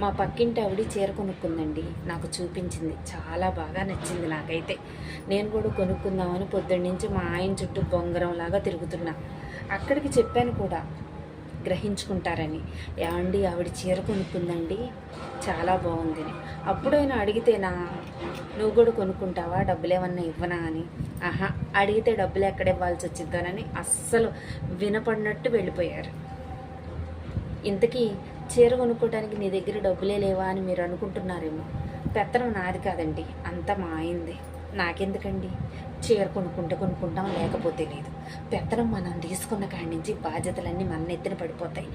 మా పక్కింటి ఆవిడ చీర కొనుక్కుందండి. నాకు చూపించింది. చాలా బాగా నచ్చింది నాకైతే. నేను కూడా కొనుక్కుందామని పొద్దున్న నుంచి మా ఆయన చుట్టూ బొంగరం లాగా తిరుగుతున్నా. అక్కడికి చెప్పాను కూడా గ్రహించుకుంటారని. ఏమండి ఆవిడ చీర కొనుక్కుందండి? చాలా బాగుంది అని. అప్పుడైనా అడిగితేనా? నువ్వు కూడా కొనుక్కుంటావా? డబ్బులు ఏమన్నా ఇవ్వనా అని. ఆహా అడిగితే డబ్బులు ఎక్కడ ఇవ్వాల్సి వచ్చిద్దానని అస్సలు వినపడినట్టు వెళ్ళిపోయారు. ఇంతకీ చీర కొనుక్కోవడానికి నీ దగ్గర డబ్బులే లేవా అని మీరు అనుకుంటున్నారేమో. పెత్తనం నాది కాదండి అంతా మా అయింది నాకెందుకండి? చీర కొనుక్కుంటే కొనుక్కుంటాం లేకపోతే లేదు. పెత్తనం మనం తీసుకున్న కాడి నుంచి బాధ్యతలన్నీ మన నెత్తిన పడిపోతాయి.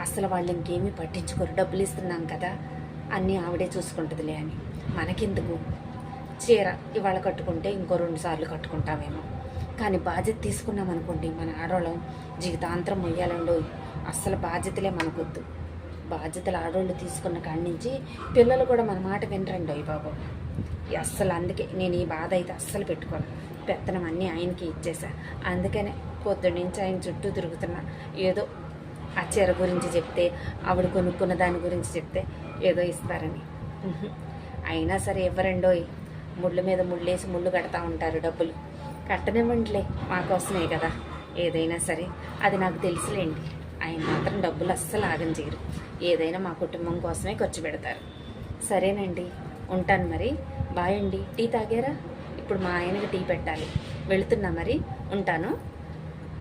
అసలు వాళ్ళు ఇంకేమీ పట్టించుకోరు డబ్బులు ఇస్తున్నాం కదా అన్నీ ఆవిడే చూసుకుంటుందిలే అని. మనకెందుకు? చీర ఇవాళ కట్టుకుంటే ఇంకో రెండు సార్లు కట్టుకుంటామేమో. కానీ బాధ్యత తీసుకున్నాం అనుకోండి మన ఆడవాళ్ళం జీవితాంతరం మొయ్యాలండో అస్సలు బాధ్యతలే మనకొద్దు. బాధ్యతలు ఆడవాళ్ళు తీసుకున్న కాడి నుంచి పిల్లలు కూడా మన మాట వినరండి అయ్యి బాబు. అస్సలు అందుకే నేను ఈ బాధ అయితే అస్సలు పెట్టుకోను. పెత్తనం అన్నీ ఆయనకి ఇచ్చేసా. అందుకనే పొద్దున్న నుంచి ఆయన చుట్టూ తిరుగుతున్నా. ఏదో ఆ చీర గురించి చెప్తే ఆవిడ కొనుక్కున్న దాని గురించి చెప్తే ఏదో ఇస్తారని. అయినా సరే ఇవ్వరండోయ్ ముళ్ళు మీద ముళ్ళేసి ముళ్ళు కడతా ఉంటారు డబ్బులు. కట్టనివ్వండిలే మాకోసమే కదా. ఏదైనా సరే అది నాకు తెలుసులేండి. ఆయన మాత్రం డబ్బులు అస్సలు ఆగం చేయరు. ఏదైనా మా కుటుంబం కోసమే ఖర్చు పెడతారు. సరేనండి ఉంటాను మరి. బాయ్ అండి. టీ తాగారా? ఇప్పుడు మా ఆయనకి టీ పెట్టాలి. వెళుతున్నా మరి. ఉంటాను.